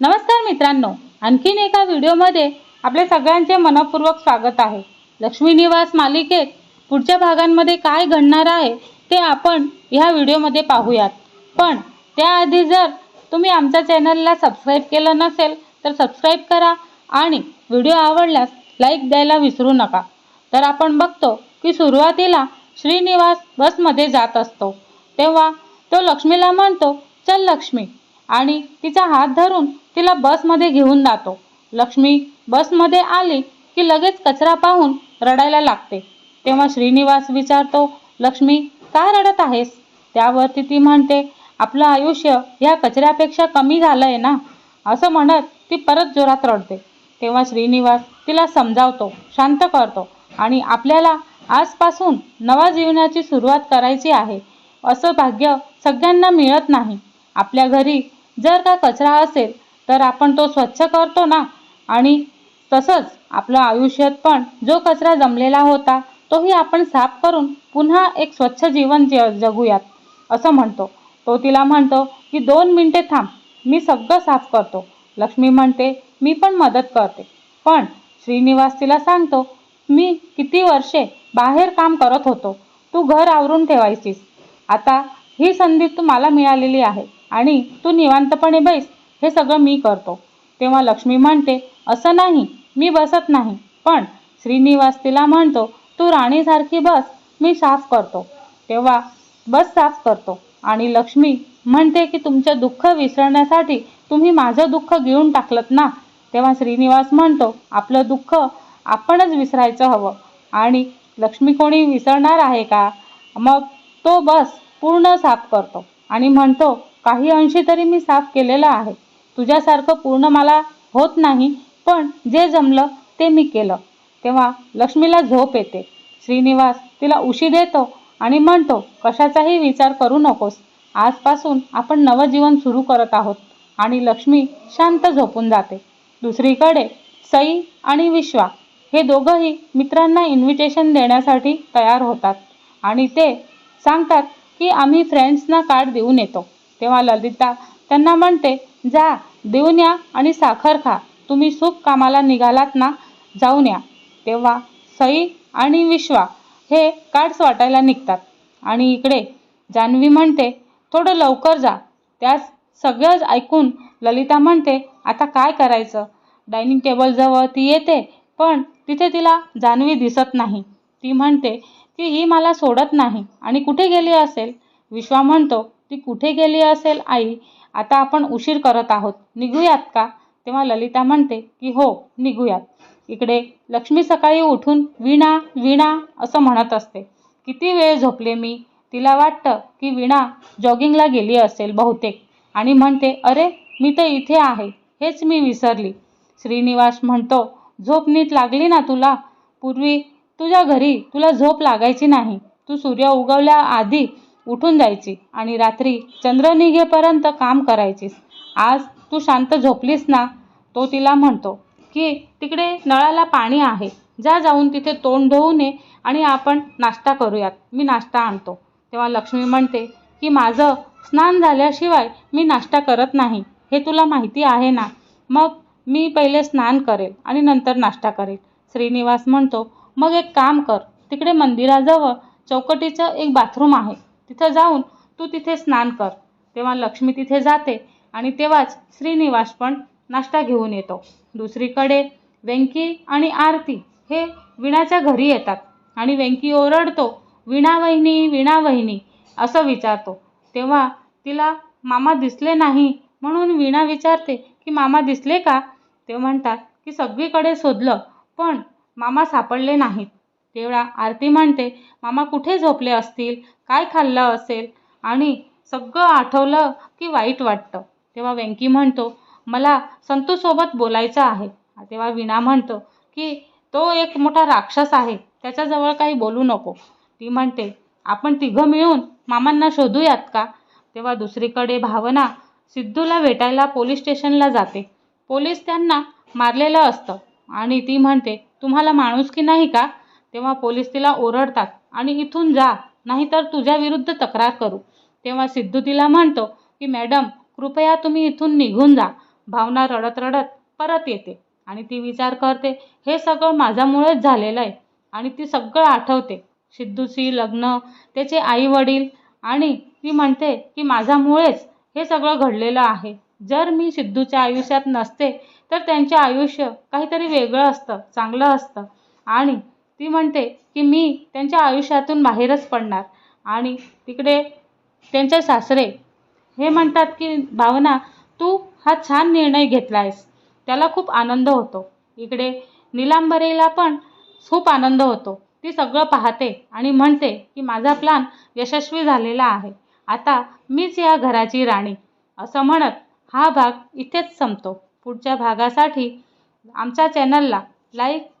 नमस्कार मित्रांनो आणखीन एका व्हिडिओमध्ये आपले सगळ्यांचे मनपूर्वक स्वागत आहे. लक्ष्मी निवास मालिकेत पुढच्या भागांमध्ये काय घडणार आहे ते आपण ह्या व्हिडिओमध्ये पाहूयात. पण त्याआधी जर तुम्ही आमच्या चॅनलला सबस्क्राईब केलं नसेल तर सबस्क्राईब करा आणि व्हिडिओ आवडल्यास लाईक द्यायला विसरू नका. तर आपण बघतो की सुरुवातीला श्रीनिवास बसमध्ये जात असतो. तेव्हा तो लक्ष्मीला म्हणतो चल लक्ष्मी आणि तिचा हात धरून तिला बसमध्ये घेऊन जातो. लक्ष्मी बसमध्ये आली की लगेच कचरा पाहून रडायला लागते. तेव्हा श्रीनिवास विचारतो लक्ष्मी का रडत आहेस? त्यावरती ती म्हणते आपलं आयुष्य ह्या कचऱ्यापेक्षा कमी झालंय ना. असं म्हणत ती परत जोरात रडते. तेव्हा श्रीनिवास तिला समजावतो शांत करतो आणि आपल्याला आजपासून नवा जीवनाची सुरुवात करायची आहे. असं भाग्य सगळ्यांना मिळत नाही. आपल्या घरी जर का कचरा असेल तर आपण तो स्वच्छ करतो ना? आणि तसंच आपलं आयुष्यात पण जो कचरा जमलेला होता तोही आपण साफ करून पुन्हा एक स्वच्छ जीवन ज जगूयात असं म्हणतो. तो तिला म्हणतो की दोन मिनिटे थांब मी सगळं साफ करतो. लक्ष्मी म्हणते मी पण मदत करते. पण श्रीनिवास तिला सांगतो मी किती वर्षे बाहेर काम करत होतो तू घर आवरून ठेवायचीस. आता ही संधी तू मला मिळालेली आहे. आणि तू निवांतपणे बैस हे सगळं मी करतो. तेव्हा लक्ष्मी म्हणते असं नाही मी बसत नाही. पण श्रीनिवास तिला म्हणतो तू राणीसारखी बस मी साफ करतो. तेव्हा बस साफ करतो. आणि लक्ष्मी म्हणते की तुमचं दुःख विसरण्यासाठी तुम्ही माझं दुःख घेऊन टाकलत ना. तेव्हा श्रीनिवास म्हणतो आपलं दुःख आपणच विसरायचं हवं. आणि लक्ष्मी कोणी विसरणार आहे का? मग तो बस पूर्ण साफ करतो आणि म्हणतो काही अंशी तरी मी साफ केलेलं आहे. तुझ्यासारखं पूर्ण मला होत नाही पण जे जमलं ते मी केलं. तेव्हा लक्ष्मीला झोप येते. श्रीनिवास तिला उशी देतो आणि म्हणतो कशाचाही विचार करू नकोस. आजपासून आपण नवजीवन सुरू करत आहोत आणि लक्ष्मी शांत झोपून जाते. दुसरीकडे सई आणि विश्वा हे दोघंही मित्रांना इन्व्हिटेशन देण्यासाठी तयार होतात आणि ते सांगतात की आम्ही फ्रेंड्सना कार्ड देऊन येतो. तेव्हा ललिता त्यांना म्हणते जा देऊन या आणि साखर खा. तुम्ही सुख कामाला निघालात ना जाऊन या. तेव्हा सई आणि विश्वा हे कार्ड्स वाटायला निघतात. आणि इकडे जान्हवी म्हणते थोडं लवकर जा. त्यास सगळंच ऐकून ललिता म्हणते आता काय करायचं? डायनिंग टेबलजवळ ती येते पण तिथे तिला जान्हवी दिसत नाही. ती म्हणते की ही मला सोडत नाही. आणि कुठे गेली असेल? विश्वा म्हणतो ती कुठे गेली असेल आई? आता आपण उशीर करत आहोत. निघूयात का? तेव्हा ललिता म्हणते की हो निघूयात. इकडे लक्ष्मी सकाळी उठून विणा विणा असं म्हणत असते. किती वेळ झोपले मी? तिला वाटतं की विणा जॉगिंगला गेली असेल बहुतेक. आणि म्हणते अरे मी तर इथे आहे. हेच मी विसरली. श्रीनिवास म्हणतो झोप नीट लागली ना तुला? पूर्वी तुझ्या घरी तुला झोप लागायची नाही. तू सूर्य उगवल्या आधी उठून जायची आणि रात्री चंद्र निघेपर्यंत काम करायचीस. आज तू शांत झोपलीस ना? तो तिला म्हणतो की तिकडे नळाला पाणी आहे. जा जाऊन तिथे तोंड धुवून ये आणि आपण नाश्ता करूयात. मी नाश्ता आणतो. तेव्हा लक्ष्मी म्हणते की माझं स्नान झाल्याशिवाय मी नाश्ता करत नाही. हे तुला माहिती आहे ना? मग मी पहिले स्नान करेल आणि नंतर नाश्ता करेल. श्रीनिवास म्हणतो मग एक काम कर. तिकडे मंदिराजवळ चौकटीचं एक बाथरूम आहे. तिथं जाऊन तू तिथे स्नान कर. तेव्हा लक्ष्मी तिथे जाते आणि तेव्हाच श्रीनिवास पण नाश्ता घेऊन येतो. दुसरीकडे वेंकी आणि आरती हे विणाच्या घरी येतात आणि वेंकी ओरडतो विणा वहिनी विणा वहिनी असं विचारतो. तेव्हा तिला मामा दिसले नाही म्हणून विणा विचारते की मामा दिसले का? ते म्हणतात की सगळीकडे शोधलं पण मामा सापडले नाहीत. तेवढा आरती म्हणते मामा कुठे झोपले असतील? काय खाल्लं असेल? आणि सगळं आठवलं की वाईट वाटतं. तेव्हा व्यंकी म्हणतो मला संतूसोबत बोलायचं आहे. तेव्हा विणा म्हणतो की तो एक मोठा राक्षस आहे. त्याच्याजवळ काही बोलू नको. ती म्हणते आपण तिघं मिळून मामांना शोधूयात का? तेव्हा दुसरीकडे भावना सिद्धूला भेटायला पोलीस स्टेशनला जाते. पोलीस त्यांना मारलेलं असतं. आणि ती म्हणते तुम्हाला माणूस की नाही का? तेव्हा पोलीस तिला ओरडतात आणि इथून जा नाहीतर तुझ्या विरुद्ध तक्रार करू. तेव्हा सिद्धू तिला म्हणतो की मॅडम कृपया तुम्ही इथून निघून जा. भावना रडत रडत परत येते आणि ती विचार करते हे सगळं माझ्यामुळेच झालेलं आहे आणि ती सगळं आठवते. सिद्धूची लग्न त्याचे आई वडील आणि ती म्हणते की माझ्यामुळेच हे सगळं घडलेलं आहे. जर मी सिद्धूच्या आयुष्यात नसते तर त्यांचे आयुष्य काहीतरी वेगळं असतं चांगलं असतं आणि ती म्हणते की मी त्यांच्या आयुष्यातून बाहेरच पडणार आणि तिकडे त्यांचे सासरे हे म्हणतात की भावना तू हा छान निर्णय घेतला आहेस त्याला खूप आनंद होतो. इकडे निलांबरेला पण खूप आनंद होतो. ती सगळं पाहते आणि म्हणते की माझा प्लान यशस्वी झालेला आहे. आता मीच या घराची राणी. असं म्हणत हा भाग इथेच संपतो. पुढच्या भागासाठी आमच्या चॅनलला लाईक